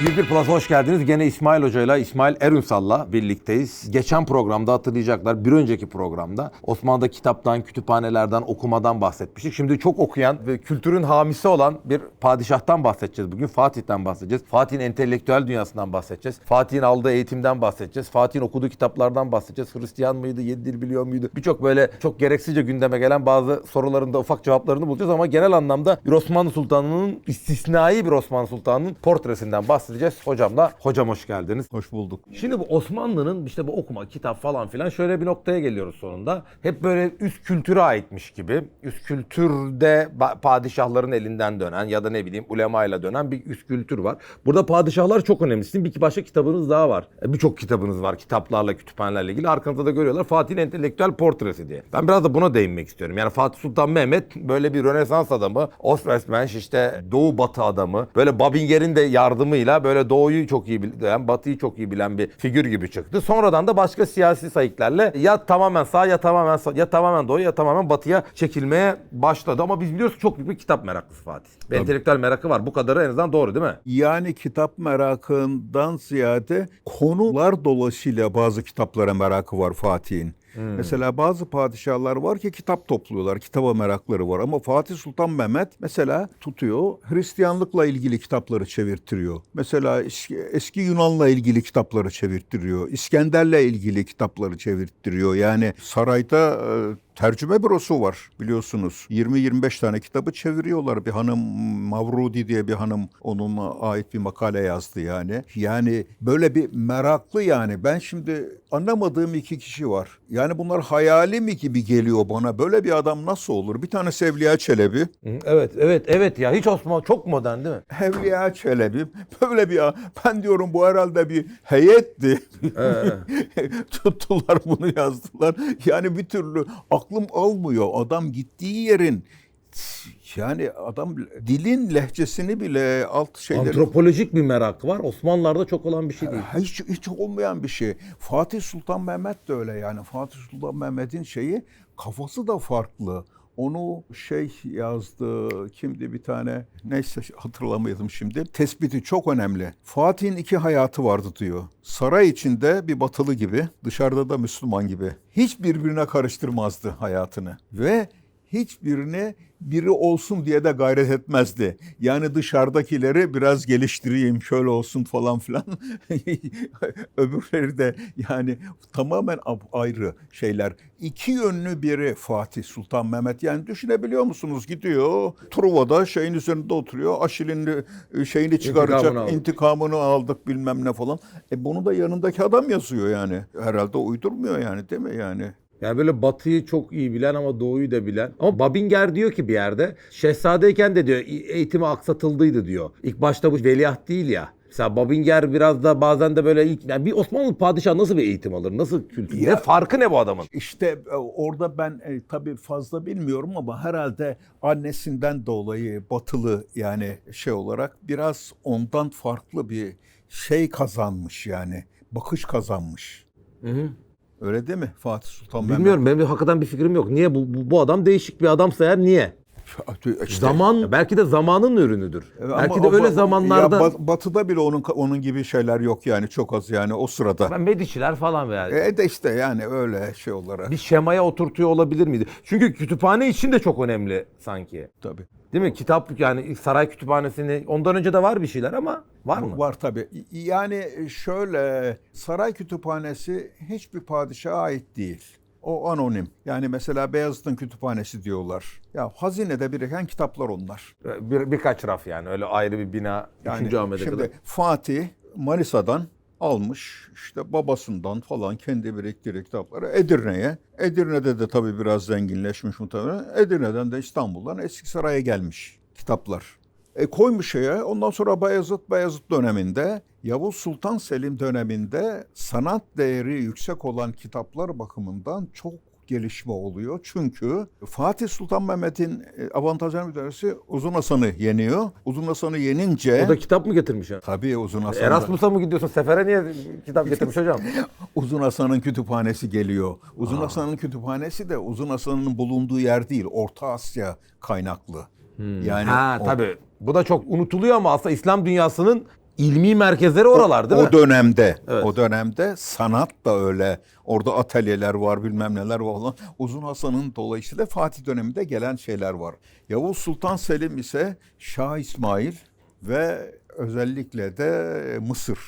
101 Plus'a hoş geldiniz. Gene İsmail Hoca'yla, İsmail Erünsal'la birlikteyiz. Geçen programda hatırlayacaklar, bir önceki programda Osmanlı'da kitaptan, kütüphanelerden, okumadan bahsetmiştik. Şimdi çok okuyan ve kültürün hamisi olan bir padişahtan bahsedeceğiz bugün. Fatih'ten bahsedeceğiz. Fatih'in entelektüel dünyasından bahsedeceğiz. Fatih'in aldığı eğitimden bahsedeceğiz. Fatih'in okuduğu kitaplardan bahsedeceğiz. Hristiyan mıydı, yedi dil biliyor muydu? Birçok böyle çok gereksizce gündeme gelen bazı soruların da ufak cevaplarını bulacağız ama genel anlamda bir Osmanlı Sultanı'nın istisnai bir Osmanlı Sultanı'nın portresinden bahsedeceğiz. Hocamla, hocam hoş geldiniz. Hoş bulduk. Şimdi bu Osmanlı'nın işte bu okuma, kitap falan filan şöyle bir noktaya geliyoruz sonunda. Hep böyle üst kültüre aitmiş gibi. Üst kültürde padişahların elinden dönen ya da ne bileyim ulemayla dönen bir üst kültür var. Burada padişahlar çok önemli. Sizin bir başka kitabınız daha var. E, Birçok kitabınız var kitaplarla, kütüphanelerle ilgili. Arkanızda da görüyorlar Fatih'in entelektüel portresi diye. Ben biraz da buna değinmek istiyorum. Yani Fatih Sultan Mehmet böyle bir Rönesans adamı, Ostwestmensch işte Doğu Batı adamı. Böyle Babinger'in de yardımıyla böyle Doğu'yu çok iyi bilen, Batı'yı çok iyi bilen bir figür gibi çıktı. Sonradan da başka siyasi sayıklarla ya tamamen sağ ya tamamen sağ, ya tamamen Doğu ya tamamen Batı'ya çekilmeye başladı. Ama biz biliyoruz ki çok büyük bir kitap meraklısı Fatih. Bir entelektüel merakı var. Bu kadarı en azından doğru değil mi? Yani kitap merakından ziyade konular dolayısıyla bazı kitaplara merakı var Fatih'in. Mesela bazı padişahlar var ki kitap topluyorlar, kitaba merakları var. Ama Fatih Sultan Mehmet mesela tutuyor, Hristiyanlıkla ilgili kitapları çevirtiriyor. Mesela eski, eski Yunan'la ilgili kitapları çevirtiriyor. İskender'le ilgili kitapları çevirtiriyor. Yani sarayda e, tercüme bürosu var biliyorsunuz. 20-25 tane kitabı çeviriyorlar. Bir hanım Mavrudi diye bir hanım onunla ait bir makale yazdı yani. Yani böyle bir meraklı yani. Ben şimdi anlamadığım iki kişi var. Yani bunlar hayali mi gibi geliyor bana. Böyle bir adam nasıl olur? Bir tane Evliya Çelebi. Evet, evet, evet ya. Hiç Osmanlı çok modern değil mi? Evliya Çelebi. Böyle bir ben diyorum bu herhalde bir heyetti. Tuttular bunu yazdılar. Yani bir türlü aklım almıyor. Adam gittiği yerin yani adam dilin lehçesini bile alt şeyleri Antropolojik bir merak var. Osmanlılarda çok olan bir şey değil. hiç hiç olmayan bir şey. Fatih Sultan Mehmet de öyle yani. Fatih Sultan Mehmet'in şeyi kafası da farklı. Onu şey yazdı kimdi bir tane neyse hatırlamıyordum şimdi. Tespiti çok önemli. Fatih'in iki hayatı vardı diyor. Saray içinde bir batılı gibi, dışarıda da Müslüman gibi. Hiç birbirine karıştırmazdı hayatını. Ve hiçbirine biri olsun diye de gayret etmezdi. Yani dışarıdakileri biraz geliştireyim şöyle olsun falan filan. Öbürleri de yani tamamen ayrı şeyler. İki yönlü biri Fatih Sultan Mehmet. Yani düşünebiliyor musunuz? Gidiyor Truva'da şeyin üzerinde oturuyor. Aşil'in şeyini çıkaracak. İntikamını aldık. intikamını aldık bilmem ne falan. E bunu da yanındaki adam yazıyor yani. Herhalde uydurmuyor yani değil mi yani? Yani böyle batıyı çok iyi bilen ama doğuyu da bilen. Ama Babinger diyor ki bir yerde şehzadeyken de diyor eğitimi aksatıldıydı diyor. İlk başta bu veliaht değil ya. Mesela Babinger biraz da bazen de böyle ilk yani bir Osmanlı padişahı nasıl bir eğitim alır? Nasıl kültür? Ya- ne farkı ne bu adamın? İşte e, orada ben e, tabii fazla bilmiyorum ama herhalde annesinden dolayı batılı yani şey olarak biraz ondan farklı bir şey kazanmış yani. Bakış kazanmış. Öyle değil mi Fatih Sultan Mehmet? Bilmiyorum benim de hakikaten bir fikrim yok. Niye bu, bu, bu adam değişik bir adamsa eğer niye? İşte- Zaman belki de zamanın ürünüdür. Ama belki de o öyle zamanlarda ya Bat- batıda bile onun onun gibi şeyler yok yani çok az yani o sırada. ben Mediciler falan veya E de işte yani öyle şey olarak bir şemaya oturtuyor olabilir miydi? Çünkü kütüphane için de çok önemli sanki. tabii. Değil mi? Kitap yani saray kütüphanesini ondan önce de var bir şeyler ama var mı? Var tabii. Yani şöyle saray kütüphanesi hiçbir padişaha ait değil. O anonim. Yani mesela Beyazıt'ın kütüphanesi diyorlar. Ya hazinede biriken kitaplar onlar. Bir, birkaç raf yani öyle ayrı bir bina. Yani üçüncü Ahmet'e şimdi kadar. Fatih Manisa'dan almış işte babasından falan kendi biriktirdiği kitapları Edirne'ye. Edirne'de de tabii biraz zenginleşmiş muhtemelen. Edirne'den de İstanbul'dan Eskisaray'a gelmiş kitaplar. E koymuş şeye ondan sonra Bayezid Bayezid döneminde Yavuz Sultan Selim döneminde sanat değeri yüksek olan kitaplar bakımından çok gelişme oluyor. Çünkü Fatih Sultan Mehmet'in e, avantajlarından bir tanesi Uzun Hasan'ı yeniyor. Uzun Hasan'ı yenince... O da kitap mı getirmiş? ya? Tabii Uzun Hasan. Erasmus'a mı gidiyorsun? Sefere niye kitap getirmiş hocam? Uzun Hasan'ın kütüphanesi geliyor. Uzun Hasan'ın kütüphanesi de Uzun Hasan'ın bulunduğu yer değil. Orta Asya kaynaklı. Yani ha o- tabii. Bu da çok unutuluyor ama aslında İslam dünyasının ilmi merkezleri oralar değil o mi? dönemde, Evet. o dönemde sanat da öyle. Orada atölyeler var, bilmem neler var falan. Uzun Hasan'ın dolayısıyla Fatih döneminde gelen şeyler var. Yavuz Sultan Selim ise Şah İsmail ve özellikle de Mısır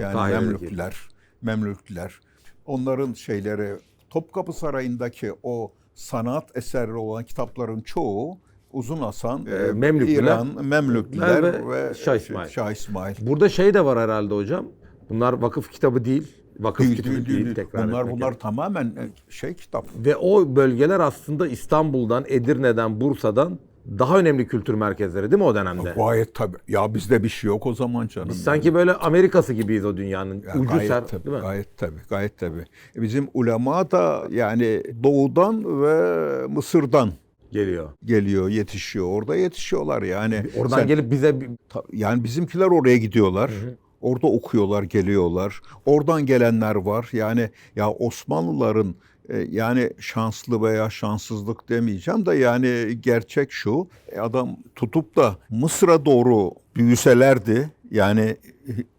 yani Kahire Memlükler, Memlükler. Onların şeyleri Topkapı Sarayı'ndaki o sanat eseri olan kitapların çoğu Uzun Hasan, Ee, Memlükliler, İran, Memlükliler ve ve, Şah İsmail. Şah İsmail. Burada şey de var herhalde hocam. Bunlar vakıf kitabı değil. Vakıf Değil, kitabı değil, değil, değil. tekrar Bunlar bunlar gerek. tamamen e, şey kitap. Ve o bölgeler aslında İstanbul'dan, Edirne'den, Bursa'dan daha önemli kültür merkezleri değil mi o dönemde? Gayet tabii. Ya bizde bir şey yok o zaman canım. Biz sanki böyle Amerika'sı gibiyiz o dünyanın. Ya Ucu gayet ser, tabii, değil mi? Gayet tabii, gayet tabii. E, Bizim ulema da yani doğudan ve Mısır'dan Geliyor. geliyor, yetişiyor. Orada yetişiyorlar yani. Oradan Sen- gelip bize Yani bizimkiler oraya gidiyorlar. Orada okuyorlar, geliyorlar. Oradan gelenler var. Yani ya Osmanlıların e, yani şanslı veya şanssızlık demeyeceğim de yani gerçek şu. e, Adam tutup da Mısır'a doğru büyüselerdi yani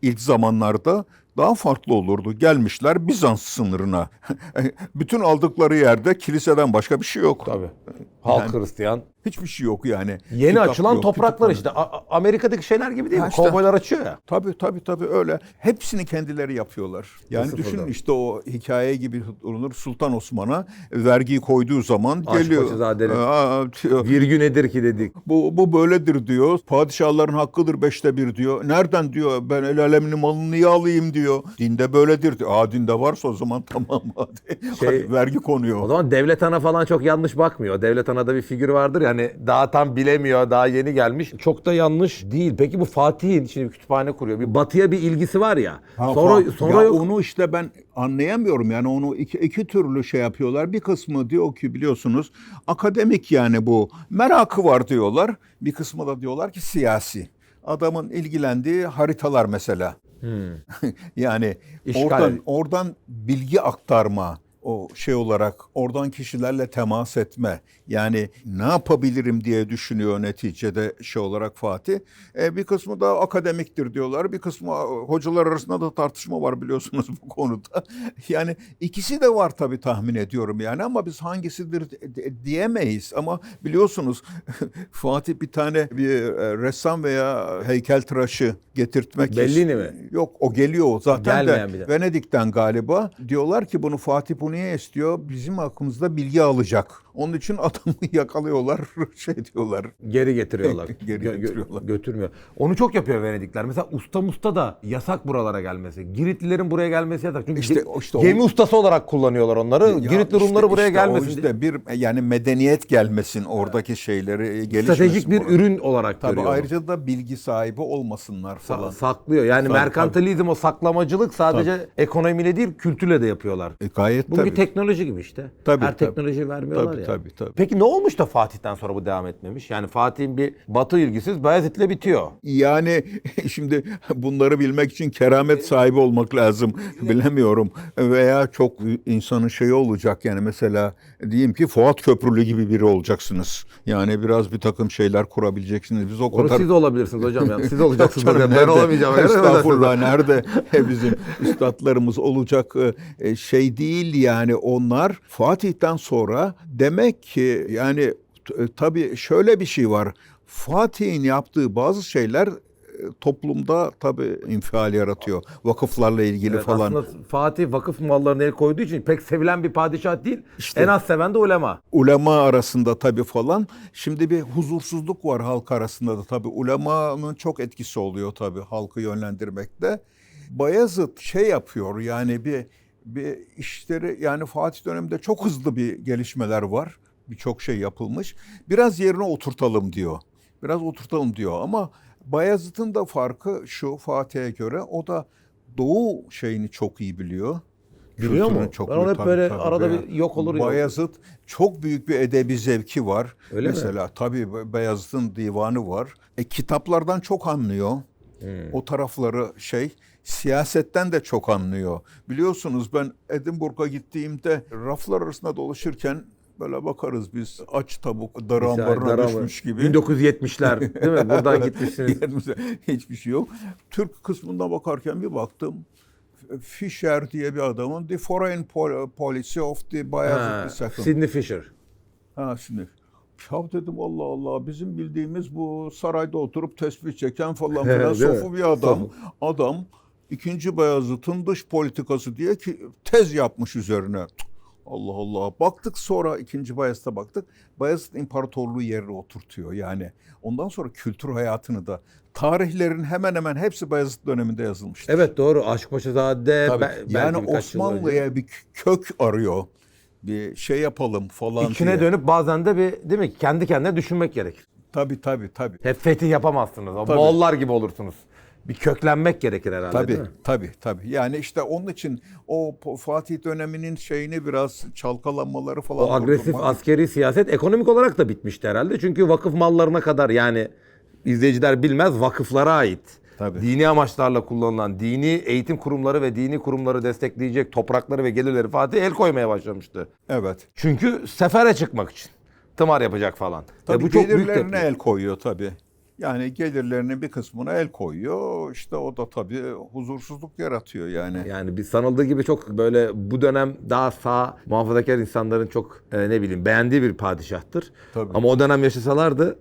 ilk zamanlarda daha farklı olurdu. Gelmişler Bizans sınırına. Bütün aldıkları yerde kiliseden başka bir şey yok. tabii. Halk Yani- Hristiyan. Hiçbir şey yok yani. Yeni Kitap açılan yok, topraklar işte. A- Amerika'daki şeyler gibi değil Ha mi? işte. Kovboylar açıyor ya. Tabii tabii tabii öyle. Hepsini kendileri yapıyorlar. Yani Sıfırdan. düşünün işte o hikaye gibi olunur. Sultan Osman'a vergiyi koyduğu zaman geliyor. Aşpaşazade'nin Aa, diyor, virgü nedir ki dedik. bu, bu böyledir diyor. Padişahların hakkıdır beşte bir diyor. Nereden diyor ben el alemin malını niye alayım diyor. Dinde böyledir diyor. Aa dinde varsa o zaman tamam hadi. Şey- Hadi vergi konuyor. O zaman devlet ana falan çok yanlış bakmıyor. Devlet anada bir figür vardır ya hani daha tam bilemiyor, daha yeni gelmiş. Çok da yanlış değil. Peki bu Fatih'in şimdi bir kütüphane kuruyor. Bir batıya bir ilgisi var ya. Ha, sonra fa- sonra ya yok. onu işte ben anlayamıyorum yani onu iki, iki türlü şey yapıyorlar. Bir kısmı diyor ki biliyorsunuz akademik yani bu merakı var diyorlar. Bir kısmı da diyorlar ki siyasi. Adamın ilgilendiği haritalar mesela. yani İşgal. oradan oradan bilgi aktarma o şey olarak oradan kişilerle temas etme yani ne yapabilirim diye düşünüyor neticede şey olarak Fatih. E, bir kısmı da akademiktir diyorlar. Bir kısmı hocalar arasında da tartışma var biliyorsunuz bu konuda. Yani ikisi de var tabii tahmin ediyorum yani ama biz hangisidir diyemeyiz. Ama biliyorsunuz Fatih bir tane bir e, ressam veya heykeltıraşı getirtmek Bellini mi? Yok o geliyor zaten Gelmeyen de. Venedik'ten galiba. Diyorlar ki bunu Fatih bu niye istiyor? Bizim hakkımızda bilgi alacak. Onun için adamı yakalıyorlar, şey diyorlar. Geri getiriyorlar. Geri Gö- gö- getiriyorlar. götürmüyor. Onu çok yapıyor Venedikler. Mesela usta musta da yasak buralara gelmesi. Giritlilerin buraya gelmesi yasak. Çünkü İşte- işte o- gemi ustası olarak kullanıyorlar onları. Ya Giritli işte- Rumları buraya işte o gelmesin. işte bir yani medeniyet gelmesin oradaki şeyleri gelişmesin. Stratejik bir orada. ürün olarak Tabii görüyor. ayrıca da bilgi sahibi olmasınlar Sa- falan. saklıyor. Yani Tabii, merkantilizm o saklamacılık sadece ekonomiyle değil kültürle de yapıyorlar. E, gayet Bugünkü tabii. teknoloji gibi işte. Tabii, Her tabii. teknoloji vermiyorlar Tabii, ya. Tabii, tabii. Peki ne olmuş da Fatih'ten sonra bu devam etmemiş? Yani Fatih'in bir batı ilgisiz Bayezid'le bitiyor. Yani şimdi bunları bilmek için keramet sahibi olmak lazım. Bilemiyorum. Veya çok insanın şeyi olacak yani mesela diyeyim ki Fuat Köprülü gibi biri olacaksınız. Yani biraz bir takım şeyler kurabileceksiniz. Biz o Onu kadar siz olabilirsiniz hocam. Yani. Siz olacaksınız. Canım ben nerede? olamayacağım. Estağfurullah nerede bizim üstadlarımız olacak e, şey değil yani onlar Fatih'ten sonra demek ki yani e, tabii şöyle bir şey var. Fatih'in yaptığı bazı şeyler e, toplumda tabii infial yaratıyor. Vakıflarla ilgili Evet, falan. Aslında Fatih vakıf mallarına el koyduğu için pek sevilen bir padişah değil. En az seven de ulema. ulema arasında tabii falan. Şimdi bir huzursuzluk var halk arasında da tabii. Ulemanın çok etkisi oluyor tabii halkı yönlendirmekte. Bayezid şey yapıyor yani bir bir işleri yani Fatih döneminde çok hızlı bir gelişmeler var. Birçok şey yapılmış. Biraz yerine oturtalım diyor. Biraz oturtalım diyor ama Bayezid'in de farkı şu Fatih'e göre o da Doğu şeyini çok iyi biliyor. Biliyor mu? Çok Ben onu hep tabii, böyle tabii. arada Bayağı- bir yok olur. yok. Bayezid çok büyük bir edebi zevki var. Öyle mi? Mesela tabii Beyazıt'ın divanı var. E, kitaplardan çok anlıyor. Hmm. O tarafları şey siyasetten de çok anlıyor. Biliyorsunuz ben Edinburgh'a gittiğimde raflar arasında dolaşırken böyle bakarız biz aç tavuk Misal, ambarına düşmüş gibi. 1970'ler değil mi? Buradan gitmişsiniz. Hiçbir şey yok. Türk kısmına bakarken bir baktım. Fisher diye bir adamın The Foreign Pol- Policy of the Bayezid II. Sidney Fisher. Ha şimdi. Ya dedim Allah Allah bizim bildiğimiz bu sarayda oturup tesbih çeken falan filan sofu bir adam. Sofu. Adam ikinci Bayezid'in dış politikası diye ki tez yapmış üzerine. Allah Allah. Baktık sonra ikinci Bayezid'e baktık. Bayezid İmparatorluğu yerine oturtuyor yani. Ondan sonra kültür hayatını da tarihlerin hemen hemen hepsi Bayezid döneminde yazılmıştır. Evet doğru. Aşkpaşazade. Yani. Osmanlı'ya bir kök arıyor. Bir şey yapalım falan İçine diye. dönüp bazen de bir değil mi? Kendi kendine düşünmek gerekir. Tabii tabii tabii. Hep fetih yapamazsınız. Tabii. Moğollar gibi olursunuz. Bir köklenmek gerekir herhalde Tabii değil mi? tabii tabii. Yani işte onun için o Fatih döneminin şeyini biraz çalkalanmaları falan. O agresif durdurmak- askeri siyaset ekonomik olarak da bitmişti herhalde. Çünkü vakıf mallarına kadar yani izleyiciler bilmez vakıflara ait. Tabii. Dini amaçlarla kullanılan dini eğitim kurumları ve dini kurumları destekleyecek toprakları ve gelirleri Fatih el koymaya başlamıştı. Evet. Çünkü sefere çıkmak için. Tımar yapacak falan. Tabii Ve bu çok büyük el koyuyor tabii. Yani gelirlerinin bir kısmına el koyuyor. İşte o da tabii huzursuzluk yaratıyor yani. Yani bir sanıldığı gibi çok böyle bu dönem daha sağ muhafazakar insanların çok e, ne bileyim beğendiği bir padişahtır. Tabii. Ama o dönem yaşasalardı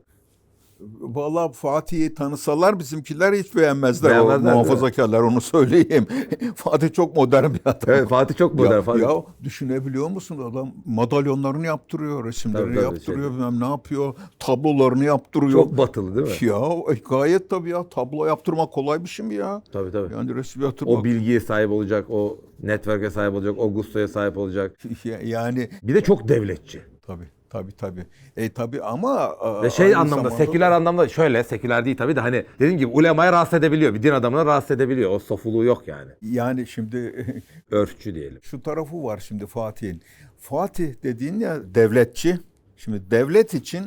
Vallahi Fatih'i tanısalar bizimkiler hiç beğenmezler. Beğenmezler, o muhafazakarlar onu söyleyeyim. Fatih çok modern bir adam. Evet Fatih çok modern. Ya, Fatih. ya düşünebiliyor musun adam madalyonlarını yaptırıyor, resimlerini Tabii, tabii, yaptırıyor, şey. bilmem ne yapıyor, tablolarını yaptırıyor. Çok batılı değil mi? Ya e, gayet tabii ya tablo yaptırmak kolay bir şey mi ya? Tabii tabii. Yani resim yaptırmak. O bilgiye sahip olacak, o network'e sahip olacak, o gustoya sahip olacak. Ya- yani Bir de çok devletçi. tabii tabii tabii. E tabii ama Ve şey anlamda, seküler anlamda şöyle, seküler değil tabii de hani dediğim gibi ulemaya rahatsız edebiliyor. Bir din adamına rahatsız edebiliyor. O sofuluğu yok yani. yani şimdi Örfçü diyelim. şu tarafı var şimdi Fatih'in. Fatih dediğin ya devletçi. Şimdi devlet için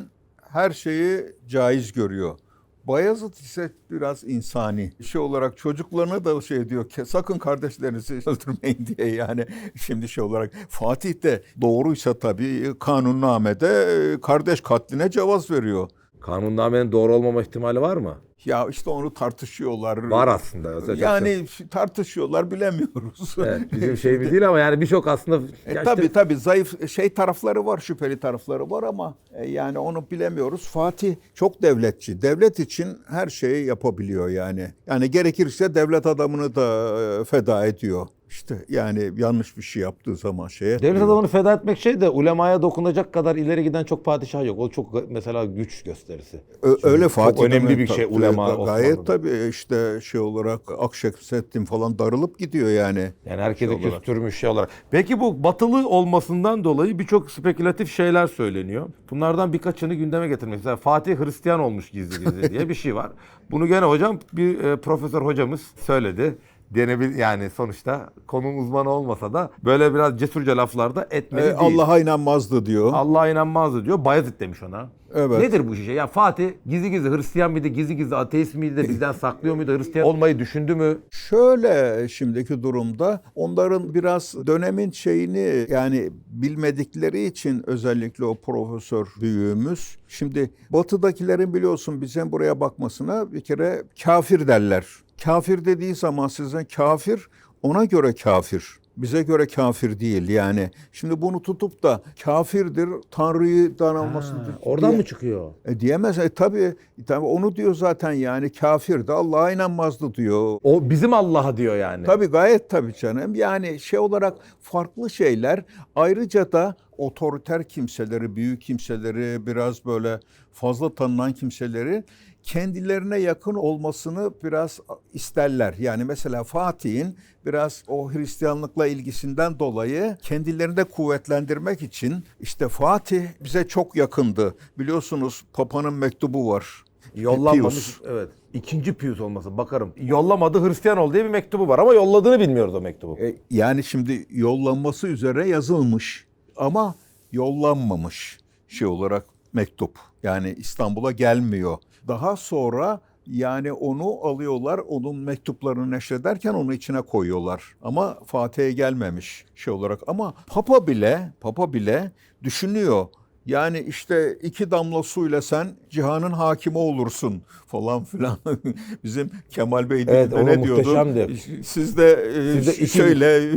her şeyi caiz görüyor. Bayezid ise biraz insani. Şey olarak çocuklarına da şey diyor ki sakın kardeşlerinizi öldürmeyin diye yani. Şimdi şey olarak Fatih de doğruysa tabii kanunnamede kardeş katline cevaz veriyor. Kanunnamenin doğru olmama ihtimali var mı? Ya işte onu tartışıyorlar. Var aslında. Özellikle- Yani tartışıyorlar bilemiyoruz. Evet, bizim şeyimiz değil ama yani birçok aslında... E, tabii işte- tabii zayıf şey tarafları var, şüpheli tarafları var ama e, yani onu bilemiyoruz. Fatih çok devletçi. Devlet için her şeyi yapabiliyor yani. Yani gerekirse devlet adamını da e, feda ediyor. İşte yani yanlış bir şey yaptığı zaman şeye. Devlet adamını feda etmek şey de ulemaya dokunacak kadar ileri giden çok padişah yok. O çok mesela güç gösterisi. Ö- öyle Fatih önemli dönemi bir şey tabii, ulema Gayet Osmanlı'da. tabii işte şey olarak Akşemseddin falan darılıp gidiyor yani. Yani herkese Şey küstürmüş şey olarak. Peki bu batılı olmasından dolayı birçok spekülatif şeyler söyleniyor. Bunlardan birkaçını gündeme getirmek. Mesela Fatih Hristiyan olmuş gizli gizli diye bir şey var. Bunu gene hocam bir e, profesör hocamız söyledi. Denebil yani sonuçta konunun uzmanı olmasa da böyle biraz cesurca laflarda etmeli E, değil. Allah'a inanmazdı diyor. Allah'a inanmazdı diyor. Bayezid demiş ona. Evet. Nedir bu işe? Ya Fatih gizli gizli Hristiyan mıydı, gizli gizli ateist miydi de bizden saklıyor muydu? Hristiyan olmayı düşündü mü? Şöyle şimdiki durumda onların biraz dönemin şeyini yani bilmedikleri için özellikle o profesör büyüğümüz. Şimdi batıdakilerin biliyorsun bizim buraya bakmasına bir kere kafir derler. Kafir dediği zaman size kafir ona göre kafir. Bize göre kafir değil yani. Şimdi bunu tutup da kafirdir, Tanrı'dan almasıdır. Oradan diye- mı çıkıyor? E diyemez. E tabii, tabii onu diyor zaten yani kafirdi. Allah'a inanmazdı diyor. O bizim Allah'a diyor yani. Tabii gayet tabii canım. Yani şey olarak farklı şeyler. Ayrıca da otoriter kimseleri, büyük kimseleri, biraz böyle fazla tanınan kimseleri kendilerine yakın olmasını biraz isterler. Yani mesela Fatih'in biraz o Hristiyanlıkla ilgisinden dolayı kendilerini de kuvvetlendirmek için işte Fatih bize çok yakındı. Biliyorsunuz Papa'nın mektubu var. Yollanmamış. Pius. Evet. İkinci Pius olması bakarım. Yollamadı Hristiyan ol diye bir mektubu var ama yolladığını bilmiyoruz o mektubu. E, yani şimdi yollanması üzere yazılmış ama yollanmamış şey olarak mektup. Yani İstanbul'a gelmiyor. Daha sonra Yani onu alıyorlar, onun mektuplarını neşrederken onu içine koyuyorlar. Ama Fatih'e gelmemiş şey olarak. Ama Papa bile, Papa bile düşünüyor. Yani işte iki damla suyla sen cihanın hakimi olursun falan filan. Bizim Kemal Bey Evet, ne diyordu? muhteşemdi. Siz de, e, Siz de iki- şöyle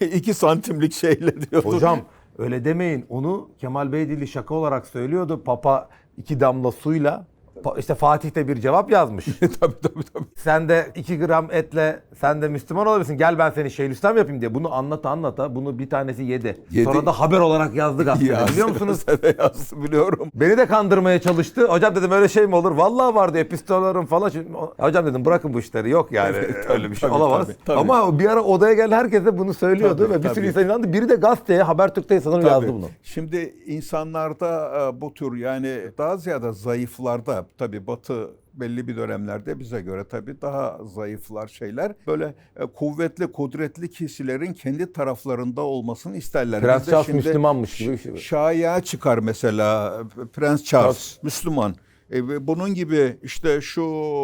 iki santimlik şeyle diyordu. Hocam öyle demeyin. Onu Kemal Beydilli şaka olarak söylüyordu. Papa iki damla suyla Pa- işte Fatih de bir cevap yazmış. tabii tabii tabii. sen de 2 gram etle sen de Müslüman olabilirsin. Gel ben seni Şeyhülislam yapayım diye. Bunu anlata anlata bunu bir tanesi yedi. Yedi. Sonra da haber olarak yazdı gazetede biliyor musunuz? Gazetede yazdı biliyorum. Beni de kandırmaya çalıştı. Hocam dedim öyle şey mi olur? Vallahi vardı epistollarım falan. Şimdi, o- hocam dedim bırakın bu işleri. Yok yani öyle bir şey tabii, olamaz. tabii, tabii. Ama bir ara odaya gelen herkese bunu söylüyordu Tabii, ve bir sürü tabii. insan inandı. Biri de gazeteye Habertürk'te sanırım yazdı Tabii. bunu. Şimdi insanlarda e, bu tür yani daha ziyade zayıflarda tabii Batı belli bir dönemlerde bize göre tabii daha zayıflar şeyler böyle e, kuvvetli kudretli kişilerin kendi taraflarında olmasını isterler. Prens Charles şimdi Müslümanmış gibi şey. Şaya çıkar mesela Prens Charles Müslüman. E, bunun gibi işte şu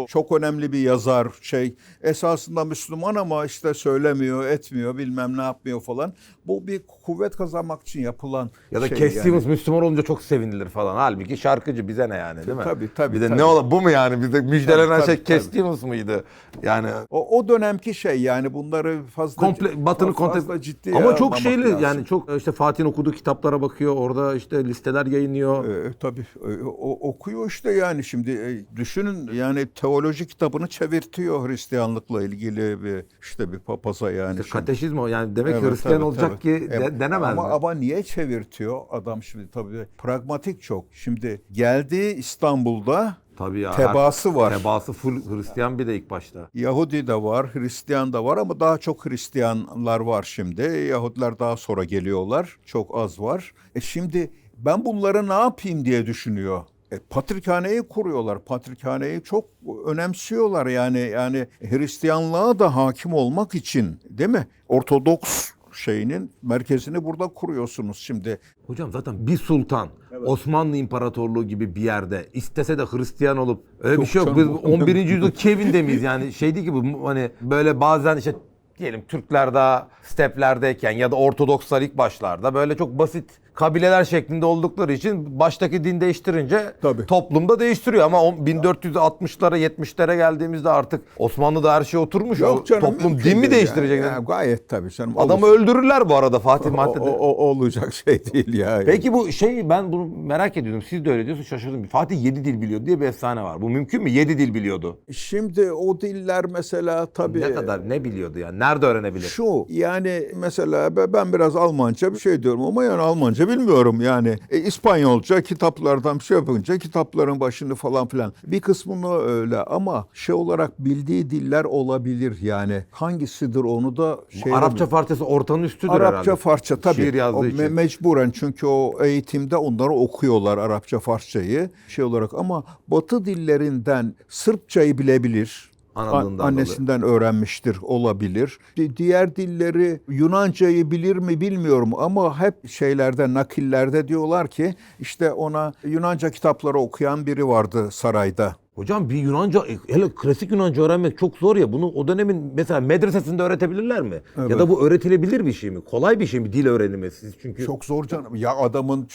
çok önemli bir yazar şey esasında Müslüman ama işte söylemiyor, etmiyor, bilmem ne yapmıyor falan. Bu bir kuvvet kazanmak için yapılan Ya da şey Cass yani. Müslüman olunca çok sevinilir falan. Halbuki şarkıcı bize ne yani değil mi? Tabii, tabii, Bir de tabii. ne ola bu mu yani? Bize müjdelenen Tabii, şey tabii, tabii. Stevens mıydı? Yani O, o dönemki şey yani bunları fazla komple Batı'nın fazla komple ciddiye ama çok şeyli lazım. yani çok işte Fatih'in okuduğu kitaplara bakıyor. Orada işte listeler yayınlıyor. E, tabii e, o, okuyor işte yani şimdi e, düşünün yani teoloji kitabını çevirtiyor Hristiyanlıkla ilgili bir işte bir papaza yani. İşte. Kateşizm o yani demek Evet, Hristiyan tabii, olacak tabii. ki E, de- denemez ama, mi? ama niye çevirtiyor adam şimdi tabii pragmatik çok. Şimdi geldi İstanbul'da Tabii ya. tebaası her- var. Tebaası full Hristiyan bir de ilk başta. Yahudi de var, Hristiyan da var ama daha çok Hristiyanlar var şimdi. Yahudiler daha sonra geliyorlar. Çok az var. E şimdi ben bunları ne yapayım diye düşünüyor. E, Patrikhaneyi kuruyorlar. Patrikhaneyi çok önemsiyorlar yani yani Hristiyanlığa da hakim olmak için değil mi? Ortodoks şeyinin merkezini burada kuruyorsunuz şimdi. Hocam zaten bir sultan Osmanlı İmparatorluğu gibi bir yerde istese de Hristiyan olup öyle bir Yok şey yok. Biz 11. yüzyıl Kevin'de miyiz yani şey değil ki bu hani böyle bazen işte diyelim Türkler daha steplerdeyken ya da Ortodokslar ilk başlarda böyle çok basit kabileler şeklinde oldukları için baştaki din değiştirince Tabii. toplumda değiştiriyor ama on- 1460'lara 70'lere geldiğimizde artık Osmanlı'da her şey oturmuş. O toplum mümkün din mi değiştirecek? Ya, Ya, gayet tabii canım. Adamı Olur. öldürürler bu arada Fatih o, Maddede. o- o- olacak şey değil ya. Peki bu şey ben bunu merak ediyordum. Siz de öyle diyorsunuz şaşırdım. Fatih 7 dil biliyor diye bir efsane var. Bu mümkün mü? 7 dil biliyordu. Şimdi o diller mesela tabii Ne kadar ne biliyordu yani? Nerede öğrenebilir? şu yani mesela be- ben biraz Almanca bir şey diyorum ama yani Almanca bilmiyorum yani E, İspanyolca kitaplardan bir şey yapınca kitapların başını falan filan bir kısmını öyle ama şey olarak bildiği diller olabilir yani hangisidir onu da şey Arapça parçası ortanın üstüdür Arapça herhalde. Farsça tabii. Şiir yazdığı O için. me- mecburen çünkü o eğitimde onları okuyorlar Arapça Farsçayı şey olarak ama Batı dillerinden Sırpçayı bilebilir. Anadolu'dan An- annesinden öğrenmiştir olabilir. Di- Diğer dilleri Yunancayı bilir mi bilmiyorum ama hep şeylerde nakillerde diyorlar ki işte ona Yunanca kitapları okuyan biri vardı sarayda. Hocam bir Yunanca hele klasik Yunanca öğrenmek çok zor ya. Bunu o dönemin mesela medresesinde öğretebilirler mi? Ya da bu öğretilebilir bir şey mi? Kolay bir şey mi dil öğrenimi? Siz çünkü Çok zor canım. Ya adamın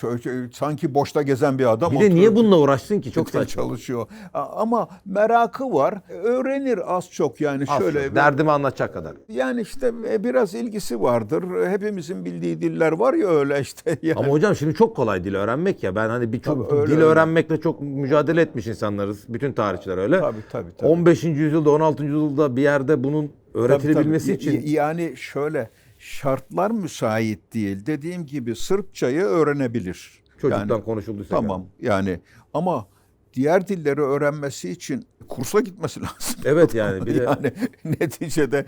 sanki boşta gezen bir adam. bir de niye bununla uğraşsın ki? Çok saçma. çalışıyor. Ama merakı var. Öğrenir az çok yani Az şöyle. çok, derdimi anlatacak kadar. Yani işte e, biraz ilgisi vardır. Hepimizin bildiği diller var ya öyle işte. Yani. Ama hocam şimdi çok kolay dil öğrenmek ya. Ben hani birçok dil öyle. öğrenmekle çok mücadele etmiş insanlarız. Bütün tarihçiler öyle. Tabii, tabii, tabii. 15. yüzyılda 16. yüzyılda bir yerde bunun öğretilebilmesi Tabii, tabii. için Yani şöyle şartlar müsait değil. Dediğim gibi Sırpçayı öğrenebilir. çocuktan Yani- konuşulduysa. Tamam yani ama diğer dilleri öğrenmesi için kursa gitmesi lazım. Evet yani bir de yani neticede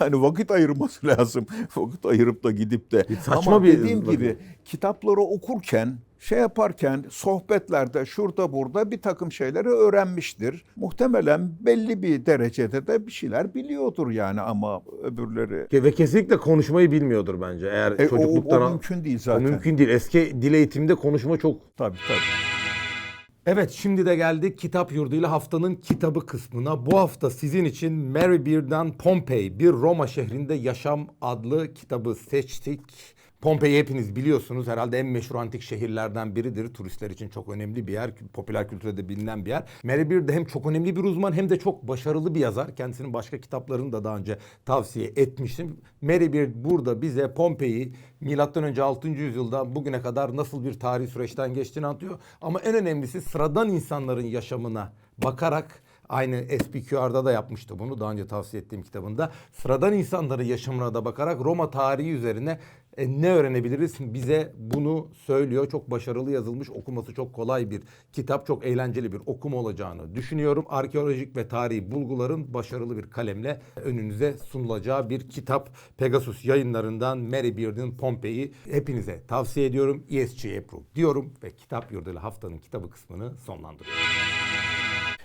yani vakit ayırması lazım. Vakit ayırıp da gidip de. saçma Ama bir dediğim gibi kitapları okurken şey yaparken sohbetlerde şurada burada bir takım şeyleri öğrenmiştir. Muhtemelen belli bir derecede de bir şeyler biliyordur yani ama öbürleri ve kesinlikle konuşmayı bilmiyordur bence. Eğer E, o- çocukluktan o, al- mümkün değil O zaten. mümkün değil. Eski dil eğitiminde konuşma çok Tabii tabii. Evet şimdi de geldik kitap yurduyla haftanın kitabı kısmına. Bu hafta sizin için Mary Beard'dan Pompey, bir Roma şehrinde yaşam adlı kitabı seçtik. Pompei'yi hepiniz biliyorsunuz. Herhalde en meşhur antik şehirlerden biridir. Turistler için çok önemli bir yer. Popüler kültürde de bilinen bir yer. Mary Beard de hem çok önemli bir uzman hem de çok başarılı bir yazar. Kendisinin başka kitaplarını da daha önce tavsiye etmiştim. Mary Beard burada bize Pompei'yi milattan önce 6. yüzyılda bugüne kadar nasıl bir tarihi süreçten geçtiğini anlatıyor. Ama en önemlisi sıradan insanların yaşamına bakarak Aynı SPQR'da da yapmıştı bunu daha önce tavsiye ettiğim kitabında. Sıradan insanların yaşamına da bakarak Roma tarihi üzerine e, ne öğrenebiliriz? Bize bunu söylüyor. Çok başarılı yazılmış, okuması çok kolay bir kitap, çok eğlenceli bir okuma olacağını düşünüyorum. Arkeolojik ve tarihi bulguların başarılı bir kalemle önünüze sunulacağı bir kitap. Pegasus yayınlarından Mary Beard'in Pompei'yi hepinize tavsiye ediyorum. ESG Approved diyorum ve kitap yurduyla haftanın kitabı kısmını sonlandırıyorum.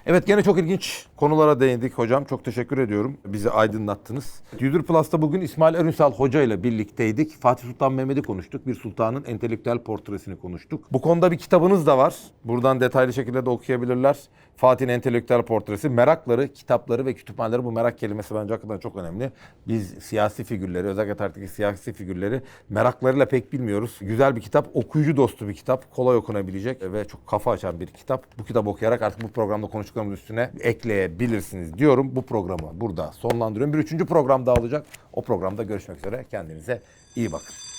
Evet gene çok ilginç konulara değindik hocam. Çok teşekkür ediyorum. Bizi aydınlattınız. Yüzür Plus'ta bugün İsmail Örünsal Hoca ile birlikteydik. Fatih Sultan Mehmet'i konuştuk. Bir sultanın entelektüel portresini konuştuk. Bu konuda bir kitabınız da var. Buradan detaylı şekilde de okuyabilirler. Fatih'in entelektüel portresi. Merakları, kitapları ve kütüphaneleri bu merak kelimesi bence hakikaten çok önemli. Biz siyasi figürleri, özellikle tarihteki siyasi figürleri meraklarıyla pek bilmiyoruz. Güzel bir kitap, okuyucu dostu bir kitap. Kolay okunabilecek ve çok kafa açan bir kitap. Bu kitabı okuyarak artık bu programda konuştuklarımız üstüne ekleyebilirsiniz diyorum. Bu programı burada sonlandırıyorum. Bir üçüncü program daha olacak. O programda görüşmek üzere. Kendinize iyi bakın.